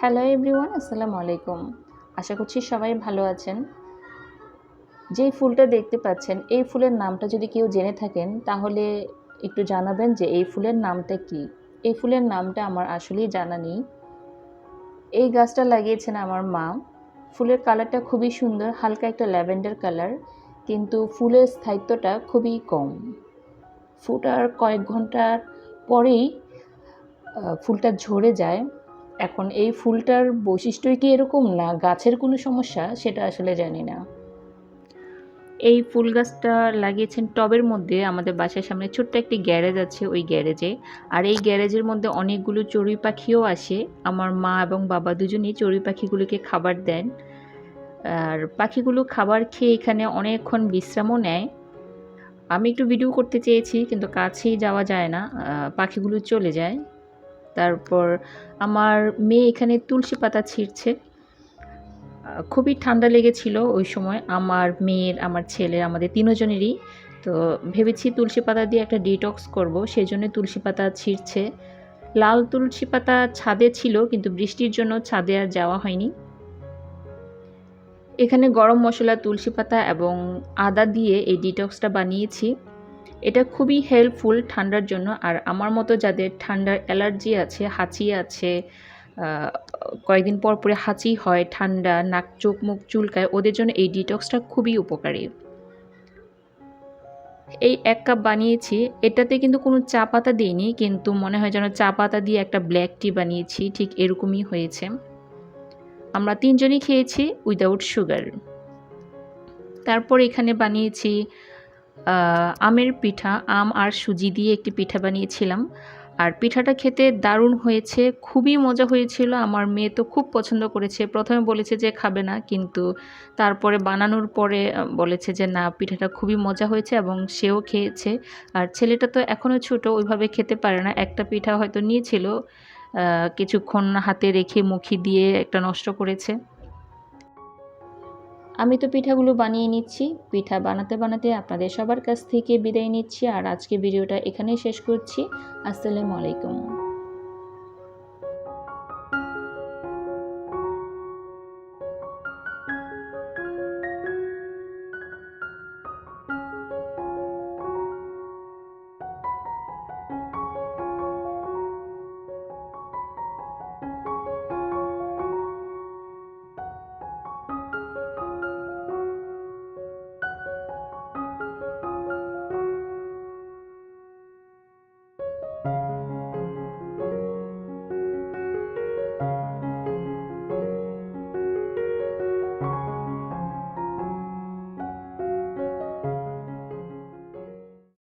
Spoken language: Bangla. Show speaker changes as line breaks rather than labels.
হ্যালো এভরিওয়ান আসসালামু আলাইকুম আশা করছি সবাই ভালো আছেন। যেই ফুলটা দেখতে পাচ্ছেন, এই ফুলের নামটা যদি কেউ জেনে থাকেন, তাহলে একটু জানাবেন যে এই ফুলের নামটা কি। এই ফুলের নামটা আমার আসলেই জানা নেই। এই গাছটা লাগিয়েছেন আমার মা। ফুলের কালারটা খুবই সুন্দর, হালকা একটা ল্যাভেন্ডার কালার, কিন্তু ফুলের স্থায়িত্বটা খুবই কম। ফুটার কয়েক ঘণ্টার পরেই ফুলটা ঝরে যায়। এখন এই ফুলটার বৈশিষ্ট্যই কি এরকম না গাছের কোনো সমস্যা? সেটা আসলে জানি না। এই ফুল গাছটা লাগিয়েছেন টবের মধ্যে, আমাদের বাসার সামনে ছোট্ট একটি গ্যারেজ আছে ওই গ্যারেজে। আর এই গ্যারেজের মধ্যে অনেকগুলো চড়ুই পাখিও আসে। আমার মা এবং বাবা দুজনেই চড়ুই পাখিগুলোকে খাবার দেন। আর পাখিগুলো খাবার খেয়ে এখানে অনেকক্ষণ বিশ্রামও নেয়। আমি একটু ভিডিও করতে চেয়েছি, কিন্তু কাছেই যাওয়া যায় না। পাখিগুলো চলে যায়। তারপর আমার মেয়ে এখানে তুলসী পাতা ছিঁড়ছে। খুবই ঠান্ডা লেগেছিল ওই সময়। আমার মেয়ের, আমার ছেলের আমাদের তিনজনেরই। তো ভেবেছি তুলসী পাতা দিয়ে একটা ডিটক্স করব সেই জন্য তুলসী পাতা ছিঁড়ছে। লাল তুলসী পাতা ছাদে ছিল, কিন্তু বৃষ্টির জন্য ছাদে আর যাওয়া হয়নি। এখানে গরম মশলা, তুলসী পাতা এবং আদা দিয়ে এই ডিটক্সটা বানিয়েছি। এটা খুবই হেল্পফুল ঠান্ডার জন্য। আর আমার মতো যাদের ঠান্ডার অ্যালার্জি আছে, হাঁচি আছে কয়েকদিন পর পরে হাঁচি হয়, ঠান্ডা, নাক, চোখ, মুখ চুলকায়, ওদের জন্য এই ডিটক্সটা খুবই উপকারী। এই এক কাপ বানিয়েছি। এটাতে কিন্তু কোনো চা পাতা দিইনি, কিন্তু মনে হয় যেন চা পাতা দিয়ে একটা ব্ল্যাক টি বানিয়েছি, ঠিক এরকমই হয়েছে। আমরা তিনজনই খেয়েছি উইদাউট সুগার তারপর এখানে বানিয়েছি আমের পিঠা, আম আর সুজি দিয়ে একটি পিঠা বানিয়েছিলাম। আর পিঠাটা খেতে দারুণ হয়েছে, খুবই মজা হয়েছিল। আমার মেয়ে তো খুব পছন্দ করেছে। প্রথমে বলেছে যে খাবে না, কিন্তু তারপরে বানানোর পরে বলেছে যে না, পিঠাটা খুবই মজা হয়েছে এবং সেও খেয়েছে। আর ছেলেটা তো এখনও ছোট, ওইভাবে খেতে পারে না। একটা পিঠা হয়তো নিয়েছিল কিছুক্ষণ হাতে রেখে মুখি দিয়ে একটা নষ্ট করেছে। আমি তো পিঠাগুলো বানিয়ে নিচ্ছি। পিঠা বানাতে বানাতে আপনাদের সবার কাছ থেকে বিদায় নিচ্ছি। আর আজকে ভিডিওটা এখানেই শেষ করছি। আসসালামু আলাইকুম।